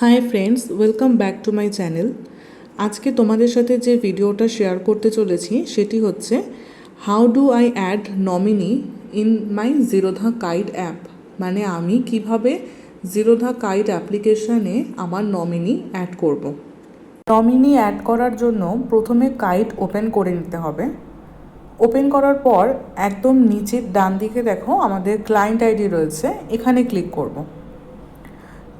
Hi friends welcome back to my channel আজকে তোমাদের সাথে যে ভিডিওটা শেয়ার করতে চলেছি, সেটি হচ্ছে how do I add nominee in my Zerodha Kite app মানে আমি কীভাবে জিরোধা কাইট অ্যাপ্লিকেশানে আমার নমিনি অ্যাড করব। নমিনি অ্যাড করার জন্য প্রথমে কাইট ওপেন করে নিতে হবে ওপেন করার পর একদম নিচের ডান দিকে দেখো, আমাদের ক্লায়েন্ট আইডি রয়েছে, এখানে ক্লিক করব।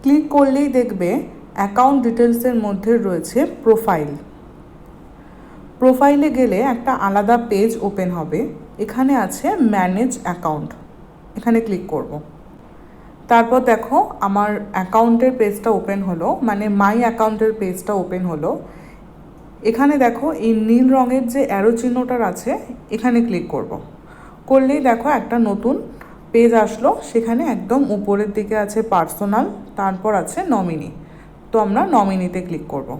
ক্লিক করলেই দেখবে অ্যাকাউন্ট ডিটেলসের মধ্যে রয়েছে প্রোফাইল। প্রোফাইলে গেলে একটা আলাদা পেজ ওপেন হবে। এখানে আছে ম্যানেজ অ্যাকাউন্ট। এখানে ক্লিক করব। তারপর দেখো আমার অ্যাকাউন্টের পেজটা ওপেন হলো মানে মাই অ্যাকাউন্টের পেজটা ওপেন হলো। এখানে দেখো এই নীল রঙের যে অ্যারো চিহ্নটার আছে, এখানে ক্লিক করব। করলেই দেখো একটা নতুন পেজ আসলো, সেখানে একদম উপরের দিকে আছে পার্সোনাল তারপর আছে নমিনি তো আমরা নমিনিতে ক্লিক করব।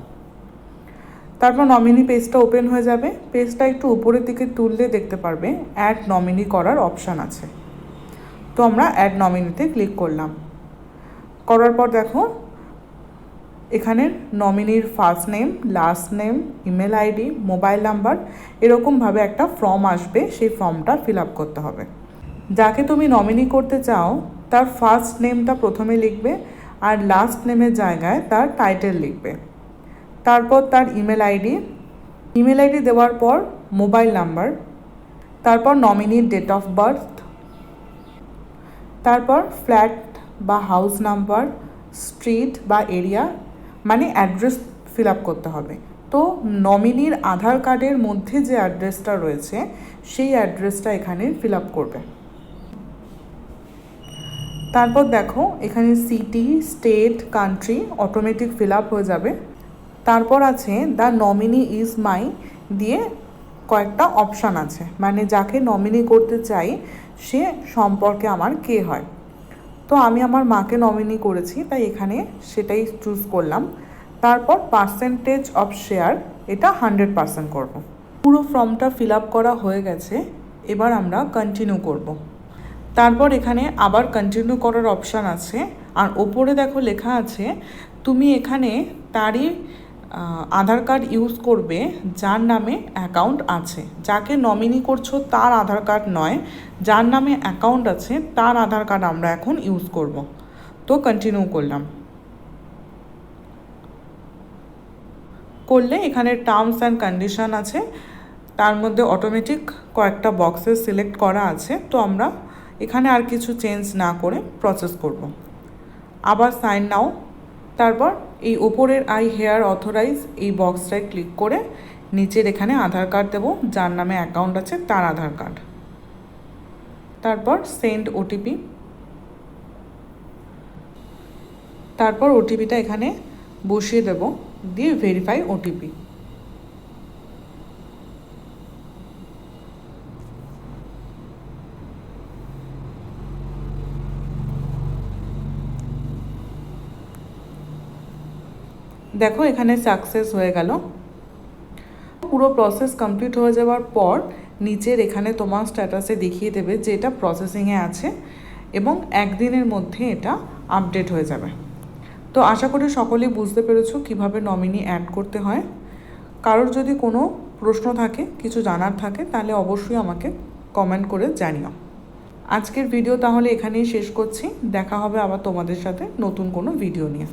তারপর নমিনি পেজটা ওপেন হয়ে যাবে। পেজটা একটু উপরের দিকে তুললে দেখতে পারবে অ্যাড নমিনি করার অপশান আছে। তো আমরা অ্যাড নমিনিতে ক্লিক করলাম। করার পর দেখো, এখানে নমিনির first name last name email ID mobile number এরকমভাবে একটা ফর্ম আসবে, সেই ফর্মটা ফিল আপ করতে হবে। যাকে তুমি নমিনি করতে চাও, তার ফার্স্ট নেমটা প্রথমে লিখবে আর লাস্ট নেমের জায়গায় তার টাইটেল লিখবে। তারপর তার ইমেল আইডি ইমেল আইডি দেওয়ার পর মোবাইল নাম্বার তারপর নমিনির ডেট অফ বার্থ তারপর ফ্ল্যাট বা হাউস নাম্বার স্ট্রিট বা এরিয়া মানে অ্যাড্রেস ফিল আপ করতে হবে। তো নমিনির আধার কার্ডের মধ্যে যে অ্যাড্রেসটা রয়েছে, সেই অ্যাড্রেসটা এখানে ফিল আপ করবে। তারপর দেখো, এখানে city state country automatic fill up হয়ে যাবে। তারপর আছে দ্য নমিনি ইজ মাই দিয়ে কয়েকটা অপশান আছে। মানে যাকে নমিনি করতে চাই, সে সম্পর্কে আমার কে হয়। তো আমি আমার মাকে নমিনি করেছি, তাই এখানে সেটাই চুজ করলাম। তারপর পার্সেন্টেজ অফ শেয়ার এটা হান্ড্রেড পার্সেন্ট করব। পুরো ফর্মটা ফিল আপ করা হয়ে গেছে, এবার আমরা কন্টিনিউ করব। তারপর এখানে আবার কন্টিনিউ করার অপশান আছে। আর ওপরে দেখো লেখা আছে, তুমি এখানে তারই আধার কার্ড ইউজ করবে যার নামে অ্যাকাউন্ট আছে। যাকে নমিনি করছ তার আধার কার্ড নয়, যার নামে অ্যাকাউন্ট আছে তার আধার কার্ড আমরা এখন ইউজ করব। তো কন্টিনিউ করলাম। করলে এখানে টার্মস অ্যান্ড কন্ডিশন আছে, তার মধ্যে অটোমেটিক কয়েকটা বক্সেস সিলেক্ট করা আছে। তো আমরা এখানে আর কিছু চেঞ্জ না করে প্রসেস করব। আবার সাইন নাও, তারপর এই ওপরের আই হেয়ার অথরাইজ এই বক্সটায় ক্লিক করে নিচের এখানে আধার কার্ড দেবো, যার নামে অ্যাকাউন্ট আছে তার আধার কার্ড তারপর সেন্ড ওটিপি তারপর ওটিপিটা এখানে বসিয়ে দেব, দিয়ে ভেরিফাই ওটিপি দেখো, এখানে সাকসেস হয়ে গেল। পুরো প্রসেস কমপ্লিট হয়ে যাওয়ার পর নিচের এখানে তোমার স্ট্যাটাসে দেখিয়ে দেবে যে এটা প্রসেসিংয়ে আছে এবং একদিনের মধ্যে এটা আপডেট হয়ে যাবে। তো আশা করি সকলেই বুঝতে পেরেছ কীভাবে নমিনি অ্যাড করতে হয়। কারোর যদি কোনো প্রশ্ন থাকে, কিছু জানার থাকে, তাহলে অবশ্যই আমাকে কমেন্ট করে জানিও। আজকের ভিডিও তাহলে এখানেই শেষ করছি। দেখা হবে আবার তোমাদের সাথে নতুন কোনো ভিডিও নিয়ে।